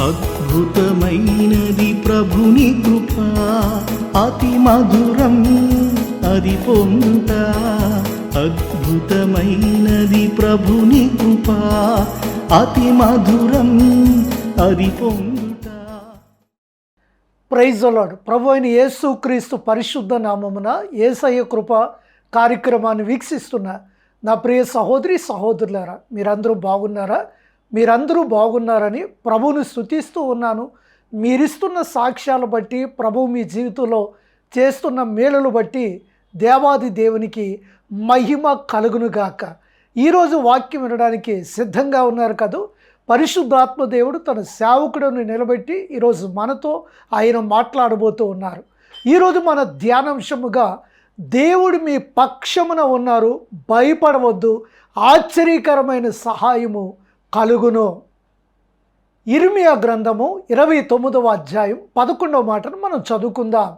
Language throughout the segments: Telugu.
అద్భుతమైనది ప్రభుని కృప. అతి మధురం అది పొందుట. అద్భుతమైనది ప్రభుని కృప. అతి మధురం అది పొందుట. ప్రైజ్ అలాడ్ ప్రభు అయిన యేసు క్రీస్తు పరిశుద్ధ నామమున ఏసయ్య కృప కార్యక్రమాన్ని వీక్షిస్తున్న నా ప్రియ సహోదరి సహోదరులారా మీరందరూ బాగున్నారా? మీరందరూ బాగున్నారని ప్రభువుని స్థుతిస్తూ ఉన్నాను. మీరిస్తున్న సాక్ష్యాలు బట్టి ప్రభు మీ జీవితంలో చేస్తున్న మేలులు బట్టి దేవాది దేవునికి మహిమ కలుగునుగాక. ఈరోజు వాక్యం వినడానికి సిద్ధంగా ఉన్నారు కదూ. పరిశుద్ధాత్మ దేవుడు తన సేవకుడిని నిలబెట్టి ఈరోజు మనతో ఆయన మాట్లాడబోతూ ఉన్నారు. ఈరోజు మన ధ్యానాంశముగా దేవుడు మీ పక్షమున ఉన్నారు. భయపడవద్దు. ఆశ్చర్యకరమైన సహాయము కలుగును. ఇర్మియా గ్రంథము ఇరవై తొమ్మిదవ అధ్యాయం పదకొండవ మాటను మనం చదువుకుందాం.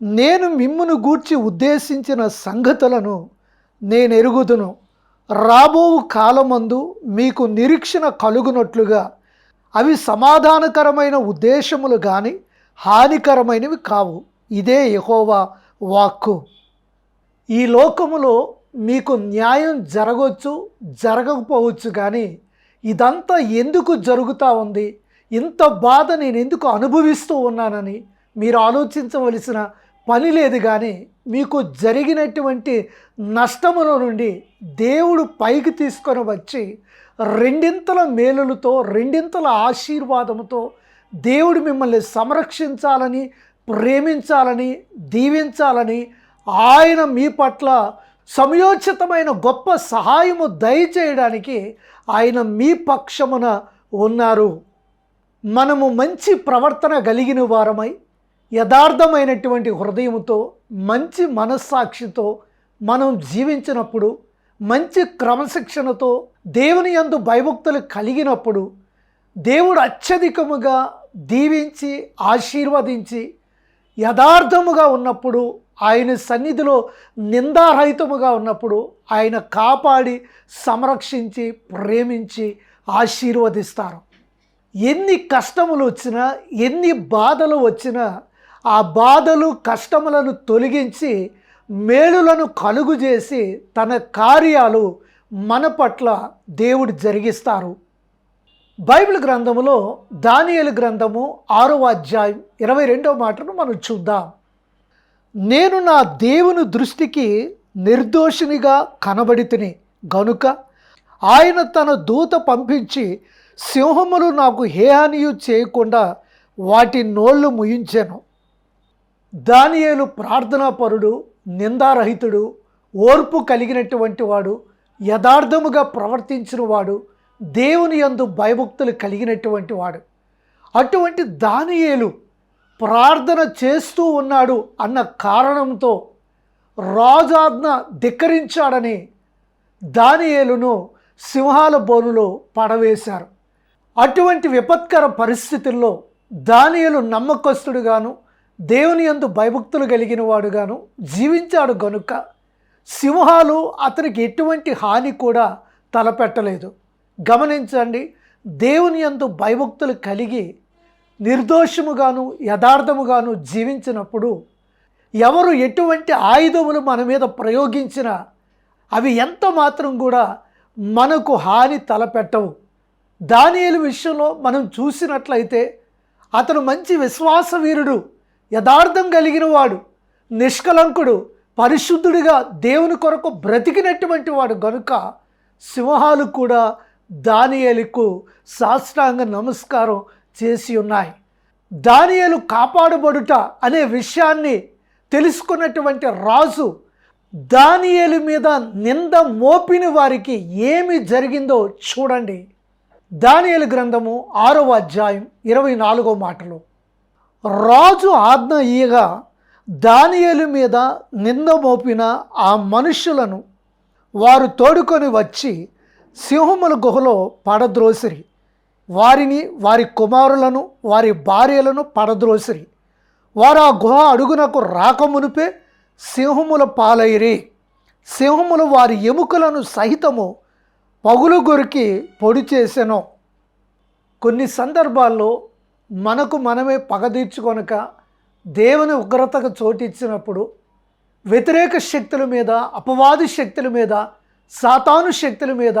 నేను మిమ్మును గూర్చి ఉద్దేశించిన సంగతులను నేను ఎరుగుదును రాబో కాలమందు మీకు నిరీక్షణ కలుగునట్లుగా అవి సమాధానకరమైన ఉద్దేశములు కానీ హానికరమైనవి కావు. ఇదే యహోవా వాక్కు. ఈ లోకములో మీకు న్యాయం జరగవచ్చు జరగకపోవచ్చు కానీ ఇదంతా ఎందుకు జరుగుతూ ఉంది? ఇంత బాధ నేను ఎందుకు అనుభవిస్తూ ఉన్నానని మీరు ఆలోచించవలసిన పని లేదు కానీ మీకు జరిగినటువంటి నష్టముల నుండి దేవుడు పైకి తీసుకొని వచ్చి రెండింతల మేలులతో రెండింతల ఆశీర్వాదముతో దేవుడు మిమ్మల్ని సంరక్షించాలని ప్రేమించాలని దీవించాలని ఆయన మీ పట్ల సమయోచితమైన గొప్ప సహాయము దయచేయడానికి ఆయన మీ పక్షమున ఉన్నారు. మనము మంచి ప్రవర్తన కలిగిన వారమై యథార్థమైనటువంటి హృదయముతో మంచి మనస్సాక్షితో మనం జీవించినప్పుడు మంచి క్రమశిక్షణతో దేవుని యందు భయభక్తులు కలిగినప్పుడు దేవుడు అత్యధికముగా దీవించి ఆశీర్వదించి యథార్థముగా ఉన్నప్పుడు ఆయన సన్నిధిలో నిందారహితముగా ఉన్నప్పుడు ఆయన కాపాడి సంరక్షించి ప్రేమించి ఆశీర్వదిస్తారు. ఎన్ని కష్టములు వచ్చినా ఎన్ని బాధలు వచ్చినా ఆ బాధలు కష్టములను తొలగించి మేలులను కలుగు చేసి తన కార్యాలు మన పట్ల దేవుడు జరిగిస్తారు. బైబిల్ గ్రంథములో దానియలు గ్రంథము ఆరో అధ్యాయం ఇరవై రెండవ మాటను మనం చూద్దాం. నేను నా దేవుని దృష్టికి నిర్దోషినిగా కనబడితిని గనుక ఆయన తన దూత పంపించి సింహములు నాకు హేహానియు చేయకుండా వాటి నోళ్ళు ముయించాను. దానియేలు ప్రార్థనాపరుడు నిందారహితుడు ఓర్పు కలిగినటువంటి వాడు యథార్థముగా ప్రవర్తించిన వాడు దేవుని యందు భయభక్తులు కలిగినటువంటి వాడు. అటువంటి దానియేలు ప్రార్థన చేస్తూ ఉన్నాడు అన్న కారణంతో రాజాజ్ఞ ధిక్కరించాడని దానియేలును సింహాల బోనులో పడవేశారు. అటువంటి విపత్కర పరిస్థితుల్లో దానియలు నమ్మకస్తుడుగాను దేవుని యందు భయభక్తులు కలిగిన వాడుగాను జీవించాడు గనుక సింహాలు అతనికి ఎటువంటి హాని కూడా తలపెట్టలేదు. గమనించండి దేవుని యందు భయభక్తులు కలిగి నిర్దోషముగాను యథార్థముగాను జీవించినప్పుడు ఎవరు ఎటువంటి ఆయుధములు మన మీద ప్రయోగించినా అవి ఎంత మాత్రం కూడా మనకు హాని తలపెట్టవు. దానియలు విషయంలో మనం చూసినట్లయితే అతను మంచి విశ్వాసవీరుడు యథార్థం కలిగిన వాడు నిష్కలంకుడు పరిశుద్ధుడిగా దేవుని కొరకు బ్రతికినటువంటి వాడు గనుక సింహాలు కూడా దానియలకు సాష్టాంగ నమస్కారం చేసి ఉన్నాయి. దానియలు కాపాడబడుట అనే విషయాన్ని తెలుసుకున్నటువంటి రాజు దానియలు మీద నింద మోపిన వారికి ఏమి జరిగిందో చూడండి. దానియలు గ్రంథము ఆరవ అధ్యాయం ఇరవై నాలుగో మాటలు. రాజు ఆజ్ఞ ఇయ్యగా దానియలు మీద నింద మోపిన ఆ మనుష్యులను వారు తోడుకొని వచ్చి సింహముల గుహలో పడద్రోసిరి. వారిని వారి కుమారులను వారి భార్యలను పడద్రోసిరి. వారు ఆ గుహ అడుగునకు రాకమునిపే సింహముల పాలైరి. సింహములు వారి ఎముకలను సహితము పగులు గొరికి పొడి చేసెను. కొన్ని సందర్భాల్లో మనకు మనమే పగ తీర్చుకొనక దేవుని ఉగ్రతకు చోటిచ్చినప్పుడు వ్యతిరేక శక్తుల మీద అపవాది శక్తుల మీద సాతాను శక్తుల మీద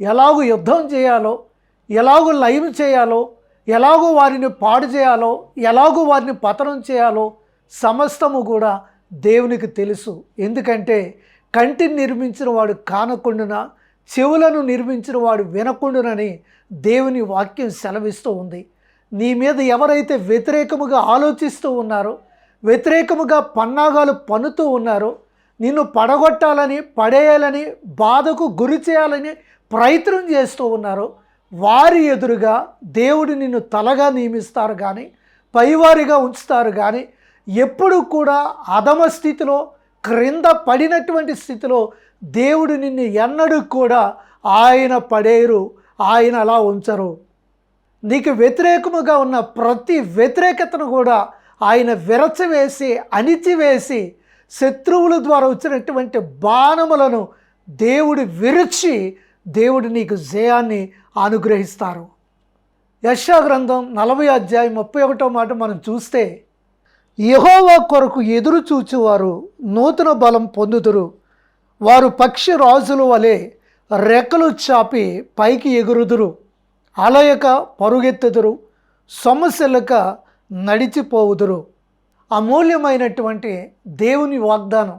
ఎలాగూ యుద్ధం చేయాలో ఎలాగో లైవ్ చేయాలో ఎలాగో వారిని పాడు చేయాలో ఎలాగో వారిని పతనం చేయాలో సమస్తము కూడా దేవునికి తెలుసు. ఎందుకంటే కంటిని నిర్మించిన వాడు కానకుండున చెవులను నిర్మించిన వాడు వినకుండునని దేవుని వాక్యం సెలవిస్తూ ఉంది. నీ మీద ఎవరైతే వ్యతిరేకముగా ఆలోచిస్తూ ఉన్నారో వ్యతిరేకముగా పన్నాగాలు పన్నుతూ ఉన్నారో నిన్ను పడగొట్టాలని పడేయాలని బాధకు గురి చేయాలని ప్రయత్నం చేస్తూ ఉన్నారో వారి ఎదురుగా దేవుడు నిన్ను తలగా నియమిస్తారు కానీ పైవారిగా ఉంచుతారు కానీ ఎప్పుడు కూడా అధమ స్థితిలో క్రింద పడినటువంటి స్థితిలో దేవుడు నిన్ను ఎన్నడూ కూడా ఆయన పడేరు ఆయన అలా ఉంచరు. నీకు వ్యతిరేకముగా ఉన్న ప్రతి వ్యతిరేకతను కూడా ఆయన విరచవేసి అణిచివేసి శత్రువుల ద్వారా వచ్చినటువంటి బాణములను దేవుడు విరిచి దేవుడు నీకు జయాన్ని అనుగ్రహిస్తారు. యశా గ్రంథం నలభై అధ్యాయం ముప్పై ఒకటో మాట మనం చూస్తే యహోవా కొరకు ఎదురు చూచువారు నూతన బలం పొందుదురు. వారు పక్షి రాజుల వలె రెక్కలు చాపి పైకి ఎగురుదురు. అలయక పరుగెత్తుదురు. సొమ్మసిల్లక నడిచిపోవుదురు. అమూల్యమైనటువంటి దేవుని వాగ్దానం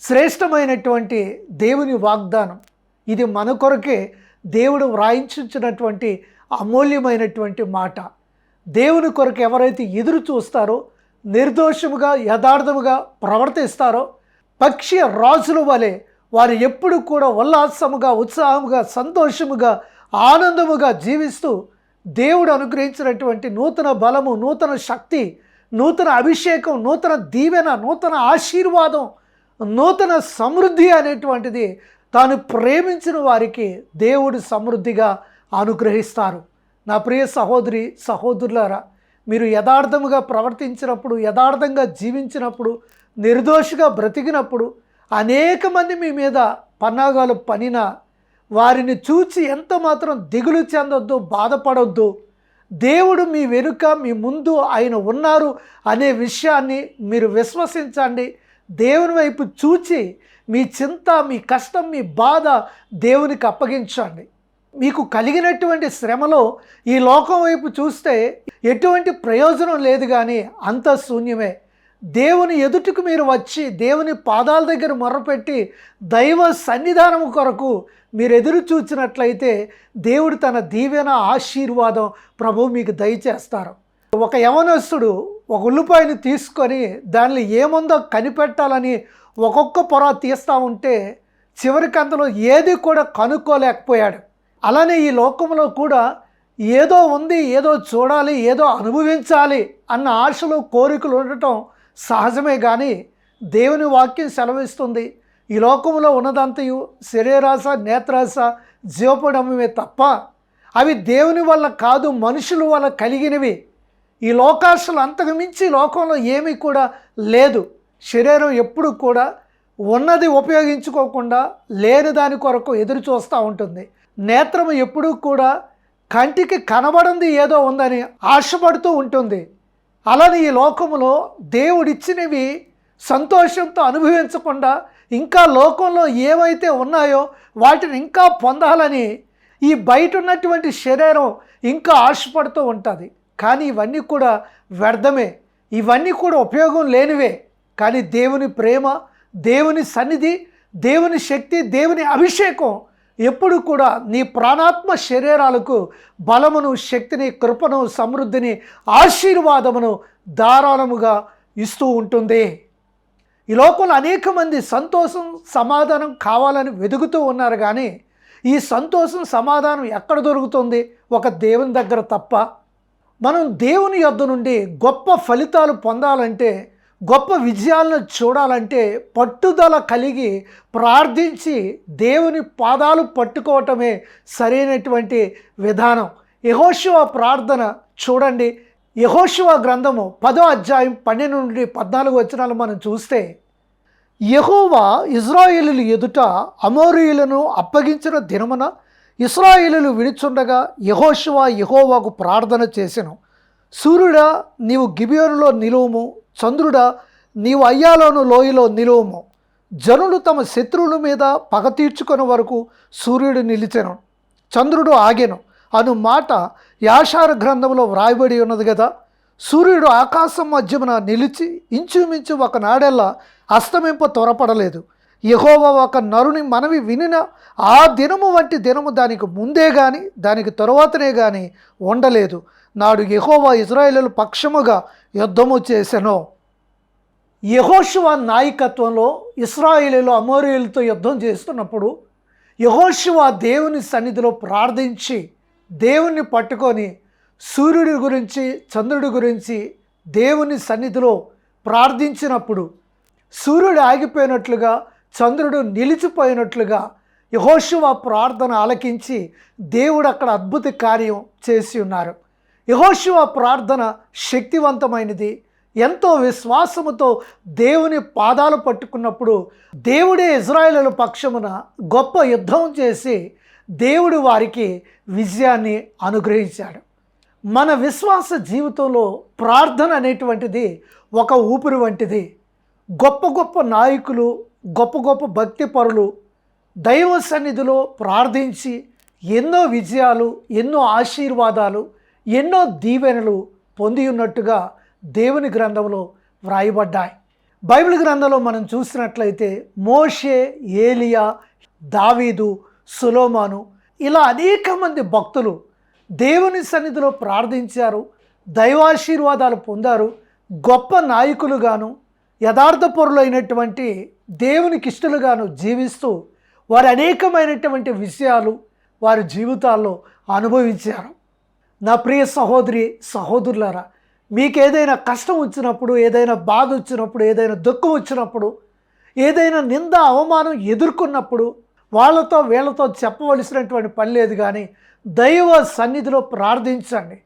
శ్రేష్టమైనటువంటి దేవుని వాగ్దానం. ఇది మన కొరకే దేవుడు వ్రాయించినటువంటి అమూల్యమైనటువంటి మాట. దేవుని కొరకు ఎవరైతే ఎదురు చూస్తారో నిర్దోషముగా యథార్థముగా ప్రవర్తిస్తారో పక్షి రాజుల వలె వారు ఎప్పుడు కూడా ఉల్లాసముగా ఉత్సాహముగా సంతోషముగా ఆనందముగా జీవిస్తూ దేవుడు అనుగ్రహించినటువంటి నూతన బలము నూతన శక్తి నూతన అభిషేకం నూతన దీవెన నూతన ఆశీర్వాదం నూతన సమృద్ధి అనేటువంటిది తాను ప్రేమించిన వారికి దేవుడు సమృద్ధిగా అనుగ్రహిస్తారు. నా ప్రియ సహోదరి సహోదరులారా మీరు యథార్థముగా ప్రవర్తించినప్పుడు యథార్థంగా జీవించినప్పుడు నిర్దోషిగా బ్రతికినప్పుడు అనేక మంది మీ మీద పన్నాగాలు పనిన వారిని చూచి ఎంత మాత్రం దిగులు చెందొద్దు బాధపడొద్దు. దేవుడు మీ వెనుక మీ ముందు ఆయన ఉన్నారు అనే విషయాన్ని మీరు విశ్వసించండి. దేవుని వైపు చూచి మీ చింత మీ కష్టం మీ బాధ దేవునికి అప్పగించండి. మీకు కలిగినటువంటి శ్రమలో ఈ లోకం వైపు చూస్తే ఎటువంటి ప్రయోజనం లేదు కానీ అంత శూన్యమే. దేవుని ఎదుటికి మీరు వచ్చి దేవుని పాదాల దగ్గర మొర్రపెట్టి దైవ సన్నిధానం కొరకు మీరు ఎదురు చూచినట్లయితే దేవుడు తన దీవెన ఆశీర్వాదం ప్రభు మీకు దయచేస్తారు. ఒక యవనస్తుడు ఒక ఉల్లిపాయను తీసుకొని దానిలో ఏముందో కనిపెట్టాలని ఒక్కొక్క పొర తీస్తూ ఉంటే చివరికి అందులో ఏది కూడా కనుక్కోలేకపోయాడు. అలానే ఈ లోకంలో కూడా ఏదో ఉంది ఏదో చూడాలి ఏదో అనుభవించాలి అన్న ఆశలు కోరికలు ఉండటం సహజమే కానీ దేవుని వాక్యం సెలవిస్తుంది. ఈ లోకంలో ఉన్నదంతయు శరీరాశ నేత్రాశ జీవపడమే తప్ప అవి దేవుని వల్ల కాదు మనుషుల వల్ల కలిగినవి. ఈ లోకాశలు అంతకు మించి లోకంలో ఏమీ కూడా లేదు. శరీరం ఎప్పుడు కూడా ఉన్నది ఉపయోగించుకోకుండా లేని దాని కొరకు ఎదురు చూస్తూ ఉంటుంది. నేత్రం ఎప్పుడూ కూడా కంటికి కనబడింది ఏదో ఉందని ఆశపడుతూ ఉంటుంది. అలానే ఈ లోకములో దేవుడిచ్చినవి సంతోషంతో అనుభవించకుండా ఇంకా లోకంలో ఏవైతే ఉన్నాయో వాటిని ఇంకా పొందాలని ఈ బయట ఉన్నటువంటి శరీరం ఇంకా ఆశపడుతూ ఉంటుంది. కానీ ఇవన్నీ కూడా వ్యర్థమే. ఇవన్నీ కూడా ఉపయోగం లేనివే. కానీ దేవుని ప్రేమ దేవుని సన్నిధి దేవుని శక్తి దేవుని అభిషేకం ఎప్పుడు కూడా నీ ప్రాణాత్మ శరీరాలకు బలమును శక్తిని కృపను సమృద్ధిని ఆశీర్వాదమును ధారాళముగా ఇస్తూ ఉంటుంది. ఈ లోకంలో అనేక మంది సంతోషం సమాధానం కావాలని వెతుకుతూ ఉన్నారు కానీ ఈ సంతోషం సమాధానం ఎక్కడ దొరుకుతుంది? ఒక దేవుని దగ్గర తప్ప. మనం దేవుని యొద్ద నుండి గొప్ప ఫలితాలు పొందాలంటే గొప్ప విజయాలను చూడాలంటే పట్టుదల కలిగి ప్రార్థించి దేవుని పాదాలు పట్టుకోవటమే సరైనటువంటి విధానం. యహోశివ ప్రార్థన చూడండి. యహోశివ గ్రంథము పదో అధ్యాయం పన్నెండు నుండి పద్నాలుగు వచనాలు మనం చూస్తే యహోవా ఇజ్రాయేలు ఎదుట అమోరియులను అప్పగించిన దినమున ఇస్రాయేలు విడిచుండగా యహోశివ యహోవాకు ప్రార్థన చేసెను. సూర్యుడా నీవు గిబియోనులో నిలువుము చంద్రుడా నీవు అయ్యాలోను లోయలో నిలువము. జనులు తమ శత్రువుల మీద పగ తీర్చుకునే వరకు సూర్యుడు నిలిచెను. చంద్రుడు ఆగెను. అను మాట యాషార గ్రంథంలో వ్రాయబడి ఉన్నది కదా సూర్యుడు ఆకాశం మధ్యమున నిలిచి ఇంచుమించు ఒకనాడెల్లా అస్తమింప త్వరపడలేదు. యహోవ ఒక నరుని మనవి వినిన ఆ దినము వంటి దినము దానికి ముందే కానీ దానికి తరువాతనే కానీ ఉండలేదు. నాడు యహోవా ఇజ్రాయేలు పక్షముగా యుద్ధము చేసెను. యహోశివ నాయకత్వంలో ఇస్రాయేలీలు అమోరియులతో యుద్ధం చేస్తున్నప్పుడు యహోశివ దేవుని సన్నిధిలో ప్రార్థించి దేవుణ్ణి పట్టుకొని సూర్యుడి గురించి చంద్రుడి గురించి దేవుని సన్నిధిలో ప్రార్థించినప్పుడు సూర్యుడు ఆగిపోయినట్లుగా చంద్రుడు నిలిచిపోయినట్లుగా యహోశివ ప్రార్థన ఆలకించి దేవుడు అక్కడ అద్భుత కార్యం చేసి ఉన్నారు. యహోశివ ప్రార్థన శక్తివంతమైనది. ఎంతో విశ్వాసముతో దేవుని పాదాలు పట్టుకున్నప్పుడు దేవుడే ఇజ్రాయేలుల పక్షమున గొప్ప యుద్ధం చేసి దేవుడు వారికి విజయాన్ని అనుగ్రహించాడు. మన విశ్వాస జీవితంలో ప్రార్థన అనేటువంటిది ఒక ఊపిరి వంటిది. గొప్ప గొప్ప నాయకులు గొప్ప గొప్ప భక్తి పరులు దైవ సన్నిధిలో ప్రార్థించి ఎన్నో విజయాలు ఎన్నో ఆశీర్వాదాలు ఎన్నో దీవెనలు పొంది ఉన్నట్టుగా దేవుని గ్రంథంలో వ్రాయబడ్డాయి. బైబిల్ గ్రంథంలో మనం చూసినట్లయితే మోషే ఏలియా దావీదు సులోమాను ఇలా అనేక మంది భక్తులు దేవుని సన్నిధిలో ప్రార్థించారు దైవాశీర్వాదాలు పొందారు గొప్ప నాయకులుగాను యథార్థపరులైనటువంటి దేవునికి ఇష్టలుగాను జీవిస్తూ వారు అనేకమైనటువంటి విషయాలు వారి జీవితాల్లో అనుభవించారు. నా ప్రియ సహోదరి సహోదరులారా మీకు ఏదైనా కష్టం వచ్చినప్పుడు ఏదైనా బాధ వచ్చినప్పుడు ఏదైనా దుఃఖం వచ్చినప్పుడు ఏదైనా నింద అవమానం ఎదుర్కొన్నప్పుడు వాళ్ళతో వీళ్ళతో చెప్పవలసినటువంటి పని లేదు కానీ దైవ సన్నిధిలో ప్రార్థించండి.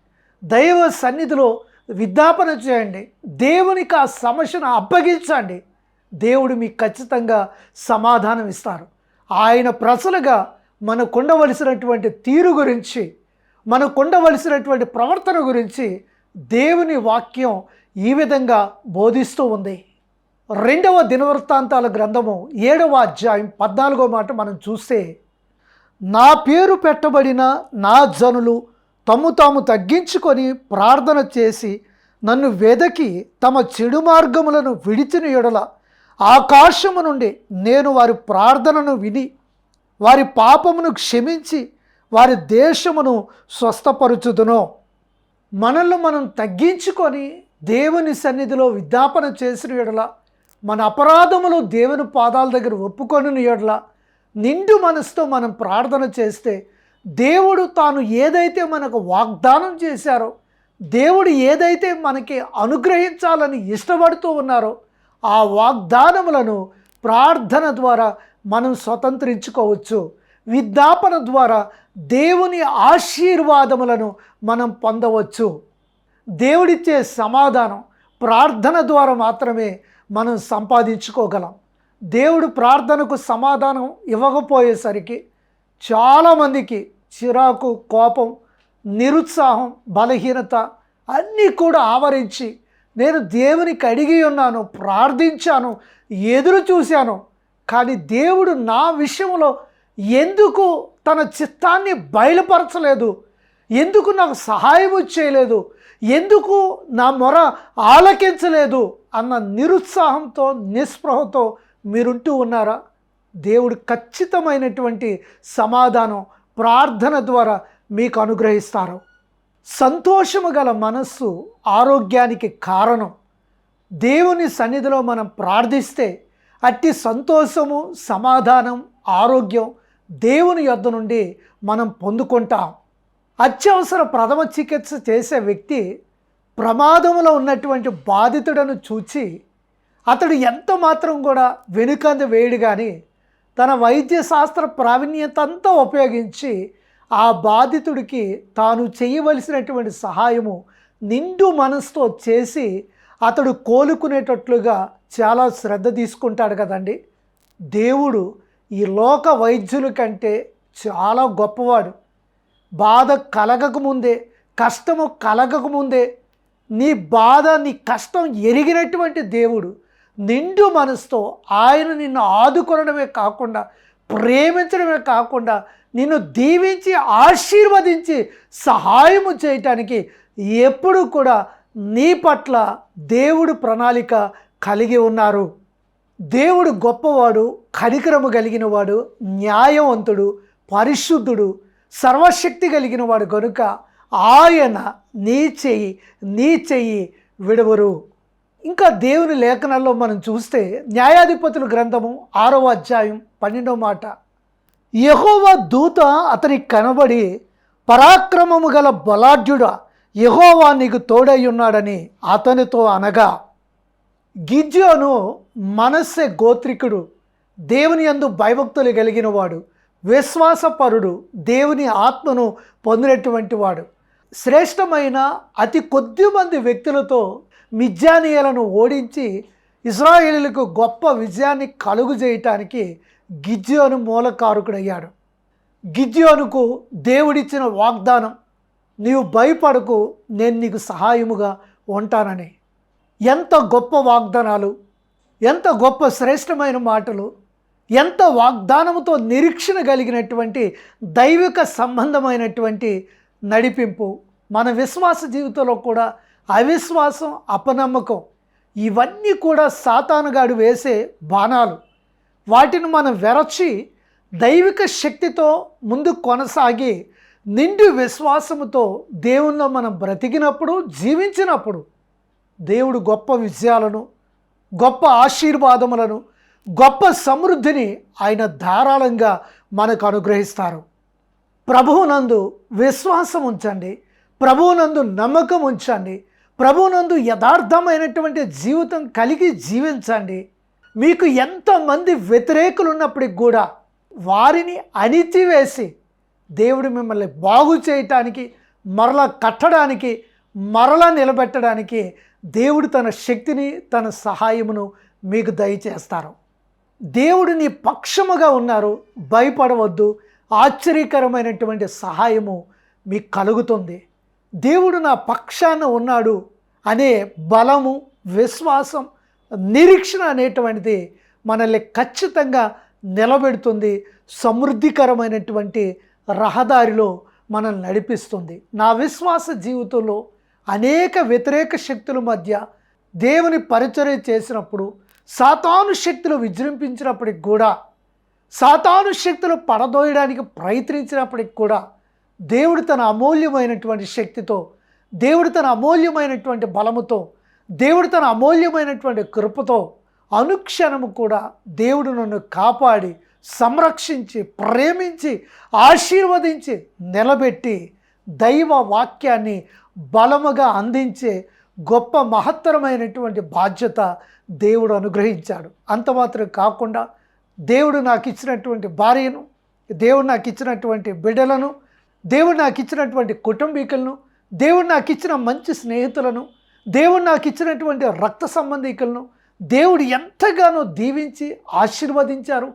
దైవ సన్నిధిలో విజ్ఞాపన చేయండి. దేవునికి ఆ సమస్యను అప్పగించండి. దేవుడు మీకు ఖచ్చితంగా సమాధానం ఇస్తారు. ఆయన ప్రజలుగా మనకు ఉండవలసినటువంటి తీరు గురించి మనకు ఉండవలసినటువంటి ప్రవర్తన గురించి దేవుని వాక్యం ఈ విధంగా బోధిస్తూ ఉంది. రెండవ దినవృత్తాంతాల గ్రంథము ఏడవ అధ్యాయం పద్నాలుగో మాట మనం చూస్తే నా పేరు పెట్టబడిన నా జనులు తమ్ము తాము తగ్గించుకొని ప్రార్థన చేసి నన్ను వెదకి తమ చెడు మార్గములను విడిచిన ఎడల ఆకాశము నుండి నేను వారి ప్రార్థనను విని వారి పాపమును క్షమించి వారి దేశమును స్వస్థపరుచుదును. మనల్ని మనం తగ్గించుకొని దేవుని సన్నిధిలో విజ్ఞాపన చేసిన ఎడల మన అపరాధములు దేవుని పాదాల దగ్గర ఒప్పుకొని ఎడల నిండు మనసుతో మనం ప్రార్థన చేస్తే దేవుడు తాను ఏదైతే మనకు వాగ్దానం చేశారో దేవుడు ఏదైతే మనకి అనుగ్రహించాలని ఇష్టపడుతూ ఉన్నారో ఆ వాగ్దానములను ప్రార్థన ద్వారా మనం స్వతంత్రించుకోవచ్చు. విజ్ఞాపన ద్వారా దేవుని ఆశీర్వాదములను మనం పొందవచ్చు. దేవుడిచ్చే సమాధానం ప్రార్థన ద్వారా మాత్రమే మనం సంపాదించుకోగలం. దేవుడు ప్రార్థనకు సమాధానం ఇవ్వకపోయేసరికి చాలామందికి చిరాకు కోపం నిరుత్సాహం బలహీనత అన్నీ కూడా ఆవరించి నేను దేవునికి అడిగి ఉన్నాను ప్రార్థించాను ఎదురు చూశాను కానీ దేవుడు నా విషయంలో ఎందుకు తన చిత్తాన్ని బయలుపరచలేదు. ఎందుకు నాకు సహాయం చేయలేదు? ఎందుకు నా మొర ఆలకించలేదు? అన్న నిరుత్సాహంతో నిస్పృహతో మీరుంటూ ఉన్నారా? దేవుడు ఖచ్చితమైనటువంటి సమాధానం ప్రార్థన ద్వారా మీకు అనుగ్రహిస్తారు. సంతోషము గల మనస్సు ఆరోగ్యానికి కారణం. దేవుని సన్నిధిలో మనం ప్రార్థిస్తే అట్టి సంతోషము సమాధానం ఆరోగ్యం దేవుని యొద్ద నుండి మనం పొందుకుంటాం. అత్యవసర ప్రథమ చికిత్స చేసే వ్యక్తి ప్రమాదంలో ఉన్నటువంటి బాధితుడను చూచి అతడు ఎంత మాత్రం కూడా వెనుకంద వేయడు కానీ తన వైద్య శాస్త్ర ప్రావీణ్యత అంతా ఉపయోగించి ఆ బాధితుడికి తాను చేయవలసినటువంటి సహాయము నిండు మనసుతో చేసి అతడు కోలుకునేటట్లుగా చాలా శ్రద్ధ తీసుకుంటాడు కదండి. దేవుడు ఈ లోక వైద్యుల కంటే చాలా గొప్పవాడు. బాధ కలగకముందే కష్టము కలగకముందే నీ బాధ నీ కష్టం ఎరిగినటువంటి దేవుడు నిండు మనసుతో ఆయన నిన్ను ఆదుకొనడమే కాకుండా ప్రేమించడమే కాకుండా నిన్ను దీవించి ఆశీర్వదించి సహాయము చేయటానికి ఎప్పుడు కూడా నీ పట్ల దేవుడు ప్రణాళిక కలిగి ఉన్నారు. దేవుడు గొప్పవాడు కనికరము కలిగిన వాడు న్యాయవంతుడు పరిశుద్ధుడు సర్వశక్తి కలిగిన వాడు కనుక ఆయన నీ చెయ్యి నీ చెయ్యి విడవరు. ఇంకా దేవుని లేఖనాల్లో మనం చూస్తే న్యాయాధిపతుల గ్రంథము ఆరవ అధ్యాయం పన్నెండవ మాట యహోవ దూత అతనికి కనబడి పరాక్రమము గల బలాఢ్యుడ యహోవా నీకు తోడై ఉన్నాడని అతనితో అనగా గిజ్యోను మనస్సే గోత్రికుడు దేవుని యందు భయభక్తులు కలిగిన వాడు విశ్వాసపరుడు దేవుని ఆత్మను పొందినటువంటి వాడు. శ్రేష్టమైన అతి కొద్ది మంది వ్యక్తులతో మిజ్జానీయులను ఓడించి ఇజ్రాయేలీలకు గొప్ప విజయాన్ని కలుగు చేయటానికి గిజ్యోను మూలకారకుడయ్యాడు గిజ్యోనుకు దేవుడిచ్చిన వాగ్దానం నీవు భయపడకు నేను నీకు సహాయముగా ఉంటానని. ఎంత గొప్ప వాగ్దానాలు ఎంత గొప్ప శ్రేష్టమైన మాటలు ఎంత వాగ్దానముతో నిరీక్షణ కలిగినటువంటి దైవిక సంబంధమైనటువంటి నడిపింపు మన విశ్వాస జీవితంలో కూడా అవిశ్వాసం అపనమ్మకం ఇవన్నీ కూడా సాతానుగాడు వేసే బాణాలు. వాటిని మనం వెరచి దైవిక శక్తితో ముందు కొనసాగి నిండు విశ్వాసముతో దేవుణ్ణి మనం బ్రతికినప్పుడు జీవించినప్పుడు దేవుడు గొప్ప విజయాలను గొప్ప ఆశీర్వాదములను గొప్ప సమృద్ధిని ఆయన ధారాళంగా మనకు అనుగ్రహిస్తారు. ప్రభువునందు విశ్వాసం ఉంచండి. ప్రభువునందు నమ్మకం ఉంచండి. ప్రభువునందు యథార్థమైనటువంటి జీవితం కలిగి జీవించండి. మీకు ఎంతమంది వ్యతిరేకులు ఉన్నప్పటికి కూడా వారిని అణిచివేసి దేవుడు మిమ్మల్ని బాగు చేయటానికి మరలా కట్టడానికి మరలా నిలబెట్టడానికి దేవుడు తన శక్తిని తన సహాయమును మీకు దయచేస్తారు. దేవుడు నీ పక్షముగా ఉన్నారు భయపడవద్దు. ఆశ్చర్యకరమైనటువంటి సహాయము మీకు కలుగుతుంది. దేవుడు నా పక్షాన ఉన్నాడు అనే బలము విశ్వాసం నిరీక్షణ అనేటువంటిది మనల్ని ఖచ్చితంగా నిలబెడుతుంది. సమృద్ధికరమైనటువంటి రహదారిలో మనల్ని నడిపిస్తుంది. నా విశ్వాస జీవితంలో అనేక వ్యతిరేక శక్తుల మధ్య దేవుని పరిచర్య చేసినప్పుడు సాతాను శక్తులు విజృంభించినప్పటికి కూడా సాతాను శక్తులు పడదోయడానికి ప్రయత్నించినప్పటికి కూడా దేవుడు తన అమూల్యమైనటువంటి శక్తితో దేవుడు తన అమూల్యమైనటువంటి బలముతో దేవుడు తన అమూల్యమైనటువంటి కృపతో అనుక్షణము కూడా దేవుడు నన్ను కాపాడి సంరక్షించి ప్రేమించి ఆశీర్వదించి నిలబెట్టి దైవ వాక్యాన్ని బలముగా అందించే గొప్ప మహత్తరమైనటువంటి బాధ్యత దేవుడు అనుగ్రహించాడు. అంత మాత్రం కాకుండా దేవుడు నాకు ఇచ్చినటువంటి భార్యను దేవుడు నాకు ఇచ్చినటువంటి బిడ్డలను దేవుడు నాకు ఇచ్చినటువంటి కుటుంబీకులను దేవుడు నాకు ఇచ్చిన మంచి స్నేహితులను దేవుడు నాకు ఇచ్చినటువంటి రక్త సంబంధికులను దేవుడు ఎంతగానో దీవించి ఆశీర్వదించారు.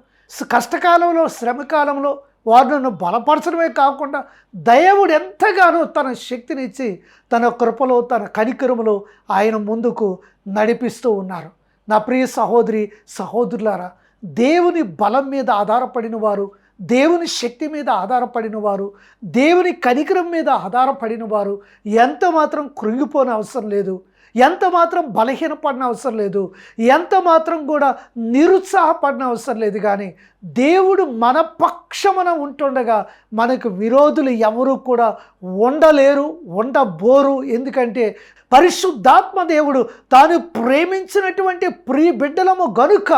కష్టకాలంలో శ్రమకాలంలో వారు నన్ను బలపరచడమే కాకుండా దయవుడు ఎంతగానో తన శక్తినిచ్చి తన కృపలో తన కనికరములో ఆయన ముందుకు నడిపిస్తూ ఉన్నారు. నా ప్రియ సహోదరి సహోదరులారా దేవుని బలం మీద ఆధారపడిన వారు దేవుని శక్తి మీద ఆధారపడిన వారు దేవుని కనికరం మీద ఆధారపడిన వారు ఎంత మాత్రం కృంగిపోని అవసరం లేదు. ఎంత మాత్రం బలహీనపడిన అవసరం లేదు ఎంత మాత్రం కూడా నిరుత్సాహపడిన అవసరం లేదు. కానీ దేవుడు మన పక్షమున ఉంటుండగా మనకు విరోధులు ఎవరు కూడా ఉండలేరు ఉండబోరు. ఎందుకంటే పరిశుద్ధాత్మ దేవుడు తాను ప్రేమించినటువంటి ప్రియ బిడ్డలము గనుక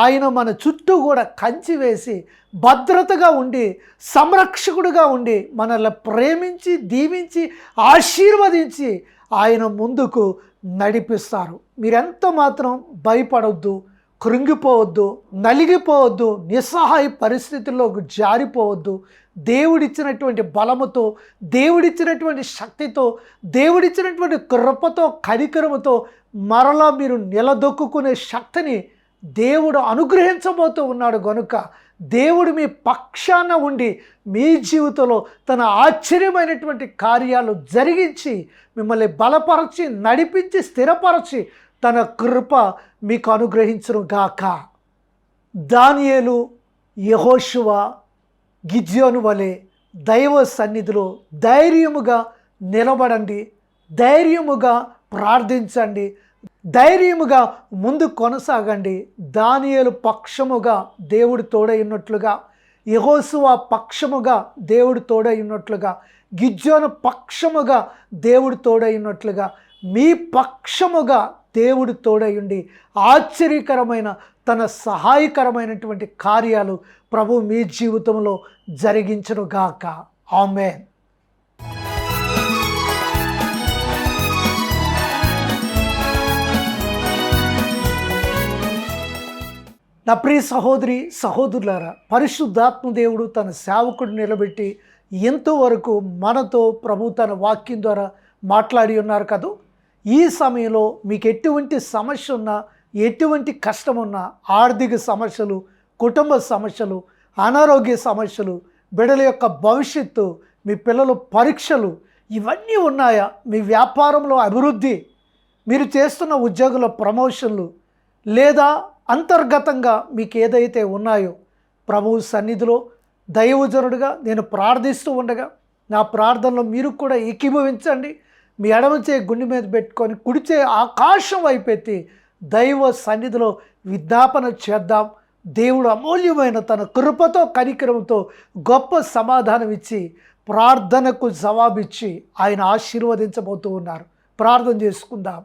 ఆయన మన చుట్టూ కూడా కంచి వేసి భద్రతగా ఉండి సంరక్షకుడుగా ఉండి మనల్ని ప్రేమించి దీవించి ఆశీర్వదించి ఆయన ముందుకు నడిపిస్తారు. మీరెంత మాత్రం భయపడవద్దు కృంగిపోవద్దు నలిగిపోవద్దు నిస్సహాయ పరిస్థితుల్లోకి జారిపోవద్దు. దేవుడిచ్చినటువంటి బలముతో దేవుడిచ్చినటువంటి శక్తితో దేవుడిచ్చినటువంటి కృపతో కనికరముతో మరలా మీరు నిలదొక్కునే శక్తిని దేవుడు అనుగ్రహించబోతూ ఉన్నాడు గనుక దేవుడు మీ పక్షాన ఉండి మీ జీవితంలో తన ఆశ్చర్యమైనటువంటి కార్యాలు జరిగించి మిమ్మల్ని బలపరచి నడిపించి స్థిరపరచి తన కృప మీకు అనుగ్రహించను గాక. దానియేలు యహోషువ గిజ్యోను వలె దైవ సన్నిధిలో ధైర్యముగా నిలబడండి. ధైర్యముగా ప్రార్థించండి. ధైర్యముగా ముందు కొనసాగండి. దానియలు పక్షముగా దేవుడు తోడై ఉన్నట్లుగా యహోసువ పక్షముగా దేవుడు తోడై ఉన్నట్లుగా గిజ్జోను పక్షముగా దేవుడు తోడై ఉన్నట్లుగా మీ పక్షముగా దేవుడు తోడై ఉండి ఆశ్చర్యకరమైన తన సహాయకరమైనటువంటి కార్యాలు ప్రభు మీ జీవితంలో జరిగించును గాక నా ప్రియ సహోదరి సహోదరులారా పరిశుద్ధాత్మ దేవుడు తన సేవకుడు నిలబెట్టి ఎంతవరకు మనతో ప్రభు తన వాక్యం ద్వారా మాట్లాడి ఉన్నారు కదూ? ఈ సమయంలో మీకు ఎటువంటి సమస్య ఉన్నా ఎటువంటి కష్టం ఉన్నా ఆర్థిక సమస్యలు కుటుంబ సమస్యలు అనారోగ్య సమస్యలు బిడ్డల యొక్క భవిష్యత్తు మీ పిల్లల పరీక్షలు ఇవన్నీ ఉన్నాయా? మీ వ్యాపారంలో అభివృద్ధి మీరు చేస్తున్న ఉద్యోగుల ప్రమోషన్లు లేదా అంతర్గతంగా మీకు ఏదైతే ఉన్నాయో ప్రభువు సన్నిధిలో దైవజనుడిగా నేను ప్రార్థిస్తూ ఉండగా నా ప్రార్థనలో మీరు కూడా ఏకీభవించండి. మీ ఎడమచే గుండె మీద పెట్టుకొని కుడిచే ఆకాశం వైపెత్తి దైవ సన్నిధిలో విజ్ఞాపన చేద్దాం. దేవుడు అమూల్యమైన తన కృపతో కనికరంతో గొప్ప సమాధానం ఇచ్చి ప్రార్థనకు జవాబిచ్చి ఆయన ఆశీర్వదించబోతూ ఉన్నారు. ప్రార్థన చేసుకుందాం.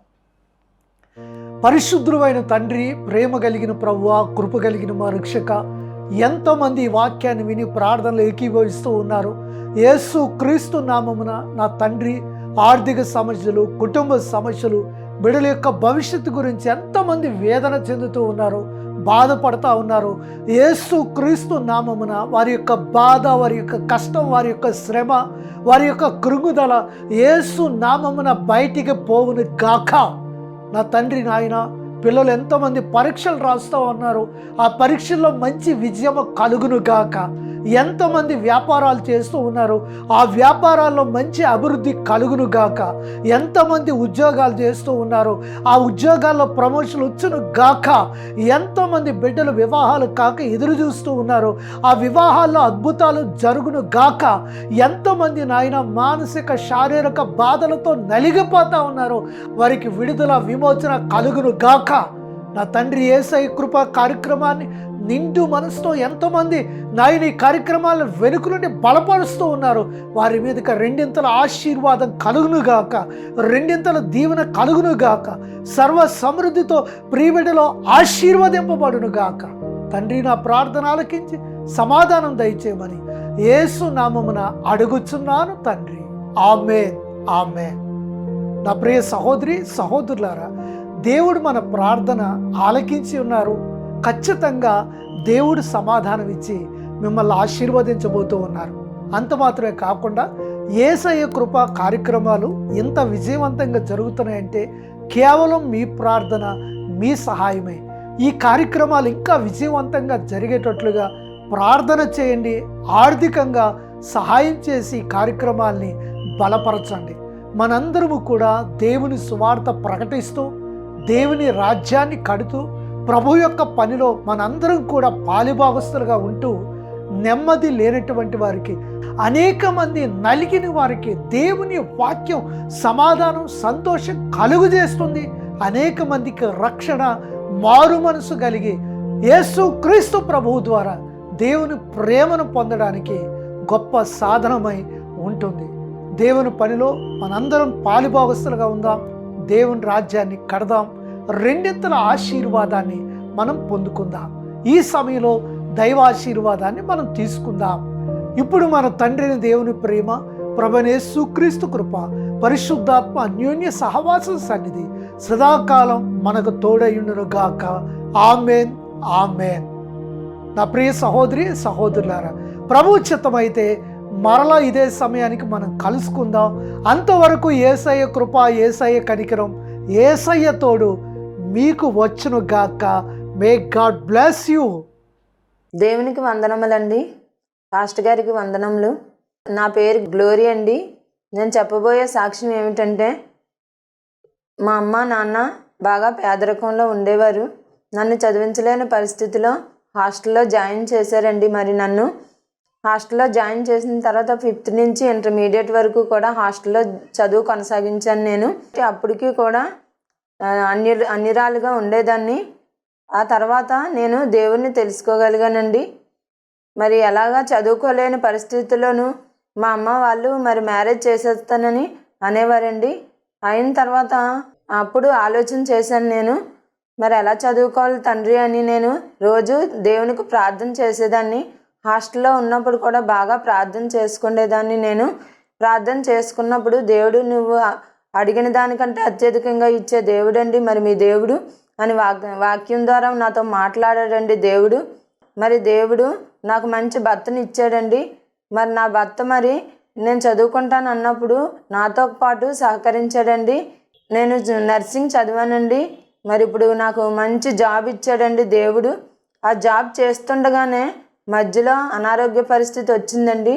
పరిశుద్ధుడైన తండ్రి ప్రేమ కలిగిన ప్రభువ కృప కలిగిన మా రక్షక ఎంతోమంది ఈ వాక్యాన్ని విని ప్రార్థనలు ఏకీభవిస్తూ ఉన్నారు. యేసు క్రీస్తు నామమున నా తండ్రి ఆర్థిక సమస్యలు కుటుంబ సమస్యలు బిడ్డల యొక్క భవిష్యత్తు గురించి ఎంతమంది వేదన చెందుతూ ఉన్నారు బాధపడతా ఉన్నారు. యేసు క్రీస్తు నామమున వారి యొక్క బాధ వారి యొక్క కష్టం వారి యొక్క శ్రమ వారి యొక్క కృంగుదల యేసు నామమున బయటికి పోవును గాక. నా తండ్రి నాయన పిల్లలు ఎంతోమంది పరీక్షలు రాస్తూ ఉన్నారు. ఆ పరీక్షల్లో మంచి విజయం కలుగును గాక. ఎంతోమంది వ్యాపారాలు చేస్తూ ఉన్నారు. ఆ వ్యాపారాల్లో మంచి అభివృద్ధి కలుగును గాక. ఎంతమంది ఉద్యోగాలు చేస్తూ ఉన్నారు. ఆ ఉద్యోగాల్లో ప్రమోషన్ వచ్చును గాక. ఎంతోమంది బిడ్డలు వివాహాలు కాక ఎదురు చూస్తూ ఉన్నారు. ఆ వివాహాల్లో అద్భుతాలు జరుగును గాక. ఎంతోమంది నాయన మానసిక శారీరక బాధలతో నలిగిపోతూ ఉన్నారు. వారికి విడుదల విమోచన కలుగును గాక. నా తండ్రి ఏసై కృప కార్యక్రమాన్ని నిండు మనసుతో ఎంతోమంది నాయన ఈ కార్యక్రమాలను వెనుక నుండి బలపరుస్తూ ఉన్నారు. వారి మీదకి రెండింతల ఆశీర్వాదం కలుగునుగాక రెండింతల దీవెన కలుగునుగాక సర్వ సమృద్ధితో ప్రియబిడలో ఆశీర్వదింపబడునుగాక తండ్రి నా ప్రార్థన ఆలకించి సమాధానం దయచేయమని ఏసు నామమున అడుగుచున్నాను తండ్రి. ఆమె ఆమె నా ప్రియ సహోదరి సహోదరులారా దేవుడు మన ప్రార్థన ఆలకించి ఉన్నారు. ఖచ్చితంగా దేవుడు సమాధానం ఇచ్చి మిమ్మల్ని ఆశీర్వదించబోతూ ఉన్నారు. అంత మాత్రమే కాకుండా ఏసయ్య కృప కార్యక్రమాలు ఎంత విజయవంతంగా జరుగుతున్నాయంటే కేవలం మీ ప్రార్థన మీ సహాయమే. ఈ కార్యక్రమాలు ఇంకా విజయవంతంగా జరిగేటట్లుగా ప్రార్థన చేయండి. ఆర్థికంగా సహాయం చేసి కార్యక్రమాల్ని బలపరచండి. మనందరము కూడా దేవుని సువార్త ప్రకటిస్తూ దేవుని రాజ్యాన్ని కడుతూ ప్రభు యొక్క పనిలో మనందరం కూడా పాలిభాగస్తులుగా ఉంటూ నెమ్మది లేనటువంటి వారికి అనేక మంది నలిగిన వారికి దేవుని వాక్యం సమాధానం సంతోషం కలుగు చేస్తుంది అనేక మందికి రక్షణ మారు మనసు కలిగి యేసు క్రీస్తు ప్రభువు ద్వారా దేవుని ప్రేమను పొందడానికి గొప్ప సాధనమై ఉంటుంది. దేవుని పనిలో మనందరం పాలిభాగస్తులుగా ఉందాం. దేవుని రాజ్యాన్ని కడదాం. రెండింతల ఆశీర్వాదాన్ని మనం పొందుకుందాం. ఈ సమయంలో దైవాశీర్వాదాన్ని మనం తీసుకుందాం. ఇప్పుడు మన తండ్రిని దేవుని ప్రేమ ప్రభనే సుక్రీస్తు కృప పరిశుద్ధాత్మ అన్యోన్య సహవాసం సన్నిధి సదాకాలం మనకు తోడయుండునుగాక ఆమెన్ ఆమెన్. నా ప్రియ సహోదరి సహోదరులారా ప్రభు చిత్తమైతే మరలా ఇదే సమయానికి మనం కలుసుకుందాం. అంతవరకు ఏసయ్య కృప ఏసయ్య కనికరం ఏసయ్య తోడు మీకు వచ్చును గాక. May God bless you. దేవునికి వందనములండి. పాస్ట్ గారికి వందనములు. నా పేరు గ్లోరీ అండి. నేను చెప్పబోయే సాక్ష్యం ఏమిటంటే మా అమ్మ నాన్న బాగా పేదరికంలో ఉండేవారు. నన్ను చదివించలేని పరిస్థితిలో హాస్టల్లో జాయిన్ చేశారండి. మరి నన్ను హాస్టల్లో జాయిన్ చేసిన తర్వాత ఫిఫ్త్ నుంచి ఇంటర్మీడియట్ వరకు కూడా హాస్టల్లో చదువు కొనసాగించాను నేను. అప్పటికి కూడా అన్ని అన్నిరాలుగా ఉండేదాన్ని. ఆ తర్వాత నేను దేవుణ్ణి తెలుసుకోగలిగానండి. మరి ఎలాగా చదువుకోలేని పరిస్థితుల్లోనూ మా అమ్మ వాళ్ళు మరి మ్యారేజ్ చేసేస్తానని అనేవారండి. అయిన తర్వాత అప్పుడు ఆలోచన చేశాను నేను మరి ఎలా చదువుకోవాలి తండ్రి అని నేను రోజు దేవునికి ప్రార్థన చేసేదాన్ని. హాస్టల్లో ఉన్నప్పుడు కూడా బాగా ప్రార్థన చేసుకునేదాన్ని నేను. ప్రార్థన చేసుకున్నప్పుడు దేవుడు నువ్వు అడిగిన దానికంటే అత్యధికంగా ఇచ్చే దేవుడండి. మరి మీ దేవుడు అని వాక్ వాక్యం ద్వారా నాతో మాట్లాడాడండి దేవుడు. మరి దేవుడు నాకు మంచి భర్తను ఇచ్చాడండి. మరి నా భర్త మరి నేను చదువుకుంటాను అన్నప్పుడు నాతో పాటు సహకరించాడండి. నేను నర్సింగ్ చదివానండి. మరి ఇప్పుడు నాకు మంచి జాబ్ ఇచ్చాడండి దేవుడు. ఆ జాబ్ చేస్తుండగానే మధ్యలో అనారోగ్య పరిస్థితి వచ్చిందండి.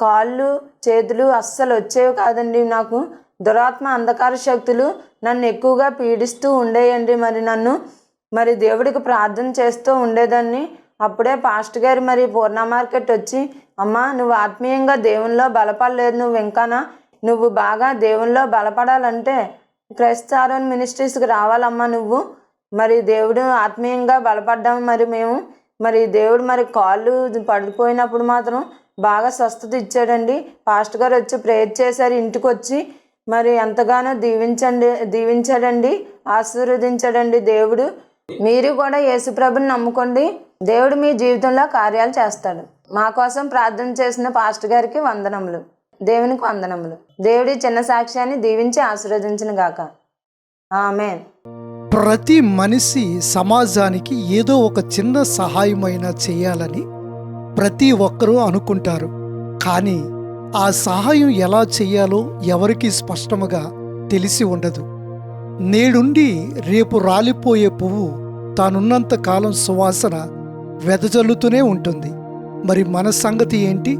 కాళ్ళు చేతులు అస్సలు వచ్చేవి కాదండి నాకు. దురాత్మ అంధకార శక్తులు నన్ను ఎక్కువగా పీడిస్తూ ఉండేయండి మరి నన్ను. మరి దేవుడికి ప్రార్థన చేస్తూ ఉండేదాన్ని. అప్పుడే పాస్ట్ గారు మరి పూర్ణ మార్కెట్ వచ్చి అమ్మా నువ్వు ఆత్మీయంగా దేవునిలో బలపడలేదు నువ్వు ఇంకానా? నువ్వు బాగా దేవునిలో బలపడాలంటే క్రైస్తారోన్ మినిస్ట్రీస్కి రావాలమ్మా నువ్వు. మరి దేవుడు ఆత్మీయంగా బలపడ్డాము మరి మేము. మరి దేవుడు మరి కాళ్ళు పడిపోయినప్పుడు మాత్రం బాగా స్వస్థత ఇచ్చాడండి. పాస్ట్ గారు వచ్చి ప్రేయర్ చేశారు ఇంటికి వచ్చి మరి ఎంతగానో దీవించండి దీవించాడండి ఆశీర్వదించాడండి దేవుడు. మీరు కూడా యేసుప్రభుని నమ్ముకోండి. దేవుడు మీ జీవితంలో కార్యాలు చేస్తాడు. మా కోసం ప్రార్థన చేసిన పాస్టర్ గారికి వందనములు. దేవునికి వందనములు. దేవుడి చిన్న సాక్ష్యాన్ని దీవించి ఆశీర్వదించిన గాక. ఆమెన్. ప్రతి మనిషి సమాజానికి ఏదో ఒక చిన్న సహాయమైనా చేయాలని ప్రతి ఒక్కరూ అనుకుంటారు. కానీ ఆ సహాయం ఎలా చేయాలో ఎవరికీ స్పష్టముగా తెలిసి ఉండదు. నేడుండి రేపు రాలిపోయే పువ్వు తానున్నంత కాలం సువాసన వెదజల్లుతూనే ఉంటుంది. మరి మన సంగతి ఏంటి?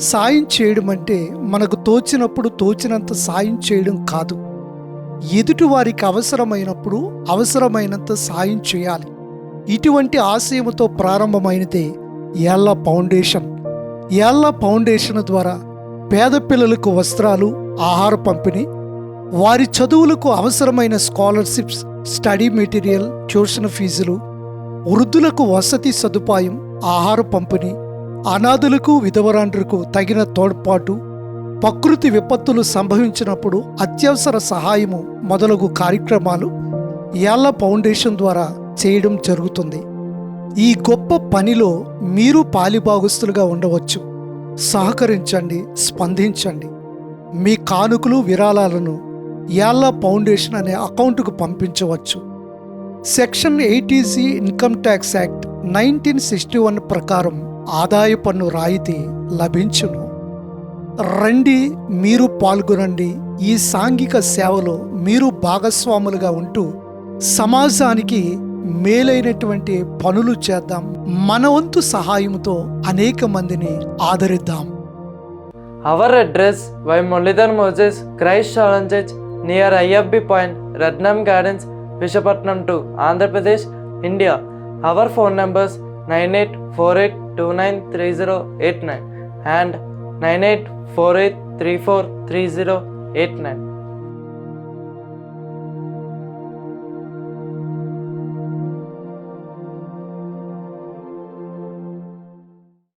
సాయం చేయడం అంటే మనకు తోచినప్పుడు తోచినంత సాయం చేయడం కాదు. ఎదుటి వారికి అవసరమైనప్పుడు అవసరమైనంత సాయం చేయాలి. ఇటువంటి ఆశయంతో ప్రారంభమైనదే యాళ్ళ ఫౌండేషన్. యాళ్ళ ఫౌండేషన్ ద్వారా పేద పిల్లలకు వస్త్రాలు ఆహార పంపిణీ వారి చదువులకు అవసరమైన స్కాలర్షిప్స్ స్టడీ మెటీరియల్ ట్యూషన్ ఫీజులు వృద్ధులకు వసతి సదుపాయం ఆహార పంపిణీ అనాథులకు విధవరాండ్రులకు తగిన తోడ్పాటు ప్రకృతి విపత్తులు సంభవించినప్పుడు అత్యవసర సహాయము మొదలగు కార్యక్రమాలు యాళ్ళ ఫౌండేషన్ ద్వారా చేయడం జరుగుతుంది. ఈ గొప్ప పనిలో మీరు పాలిభాగస్తులుగా ఉండవచ్చు. సహకరించండి స్పందించండి. మీ కానుకలు విరాళాలను యాళ్ళ ఫౌండేషన్ అనే అకౌంట్కు పంపించవచ్చు. Section eighty C income tax act nineteen sixty one ప్రకారం ఆదాయ పన్ను రాయితీ లభించును. రండి మీరు పాల్గొనండి. ఈ సాంఘిక సేవలో మీరు భాగస్వాములుగా ఉంటూ సమాజానికి మేలైనటువంటి పనులు చేద్దాం. మన వంతు సహాయంతో అనేక మందిని ఆదరిద్దాం. Our address Y Muralidhar Moses Christ challenges near IFB point Ratnam gardens Visakhapatnam two Andhra Pradesh India our phone numbers nine eight four eight two nine three zero eight nine and nine eight four eight three four three zero eight nine.